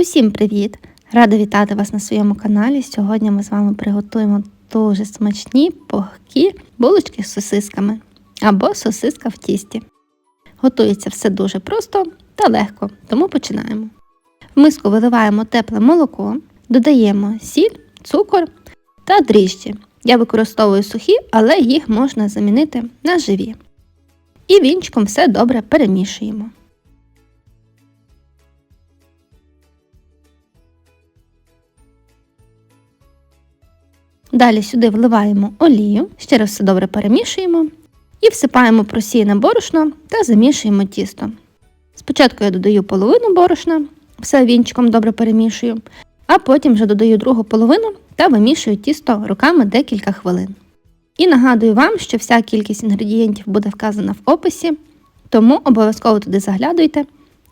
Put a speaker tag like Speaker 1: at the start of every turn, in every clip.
Speaker 1: Усім привіт! Рада вітати вас на своєму каналі. Сьогодні ми з вами приготуємо дуже смачні пухкі булочки з сосисками або сосиска в тісті. Готується все дуже просто та легко, тому починаємо. В миску виливаємо тепле молоко, додаємо сіль, цукор та дріжджі. Я використовую сухі, але їх можна замінити на живі. І вінчиком все добре перемішуємо. Далі сюди вливаємо олію, ще раз все добре перемішуємо і всипаємо просіяне борошно та замішуємо тісто. Спочатку я додаю половину борошна, все вінчиком добре перемішую, а потім вже додаю другу половину та вимішую тісто руками декілька хвилин. І нагадую вам, що вся кількість інгредієнтів буде вказана в описі, тому обов'язково туди заглядуйте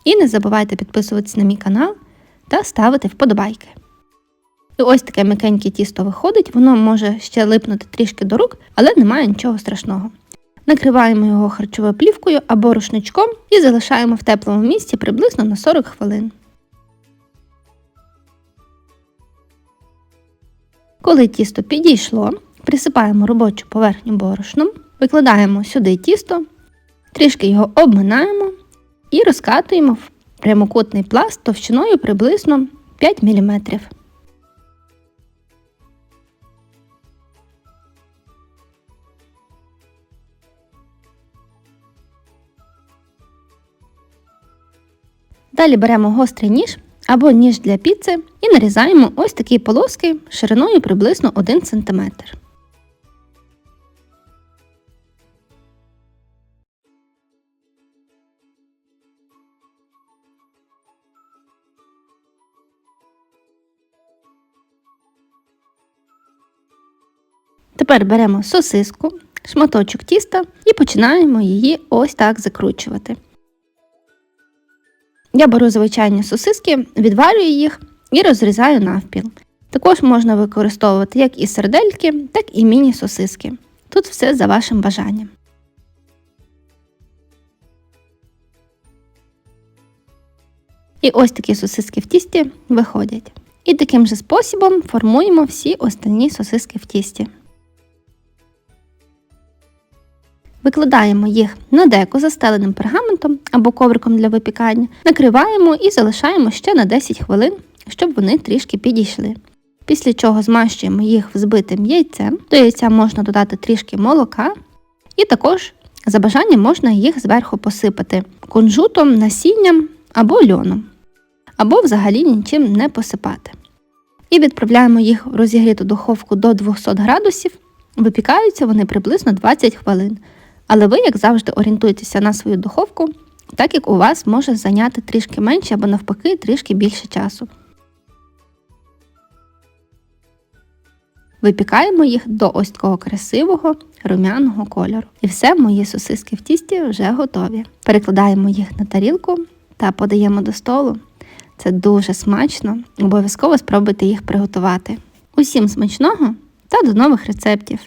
Speaker 1: і не забувайте підписуватися на мій канал та ставити вподобайки. І ось таке м'якеньке тісто виходить, воно може ще липнути трішки до рук, але немає нічого страшного. Накриваємо його харчовою плівкою або рушничком і залишаємо в теплому місці приблизно на 40 хвилин. Коли тісто підійшло, присипаємо робочу поверхню борошном, викладаємо сюди тісто, трішки його обминаємо і розкатуємо в прямокутний пласт товщиною приблизно 5 мм. Далі беремо гострий ніж або ніж для піци і нарізаємо ось такі полоски шириною приблизно 1 см. Тепер беремо сосиску, шматочок тіста і починаємо її ось так закручувати. Я беру звичайні сосиски, відварюю їх і розрізаю навпіл. Також можна використовувати як і сердельки, так і міні-сосиски. Тут все за вашим бажанням. І ось такі сосиски в тісті виходять. І таким же способом формуємо всі остальні сосиски в тісті. Викладаємо їх на деко застеленим пергаментом або ковриком для випікання, накриваємо і залишаємо ще на 10 хвилин, щоб вони трішки підійшли. Після чого змащуємо їх взбитим яйцем, до яйця можна додати трішки молока, і також за бажанням можна їх зверху посипати кунжутом, насінням або льоном, або взагалі нічим не посипати. І відправляємо їх в розігріту духовку до 200 градусів, випікаються вони приблизно 20 хвилин. Але ви, як завжди, орієнтуйтеся на свою духовку, так як у вас може зайняти трішки менше або навпаки трішки більше часу. Випікаємо їх до ось такого красивого румяного кольору. І все, мої сосиски в тісті вже готові. Перекладаємо їх на тарілку та подаємо до столу. Це дуже смачно, обов'язково спробуйте їх приготувати. Усім смачного та до нових рецептів!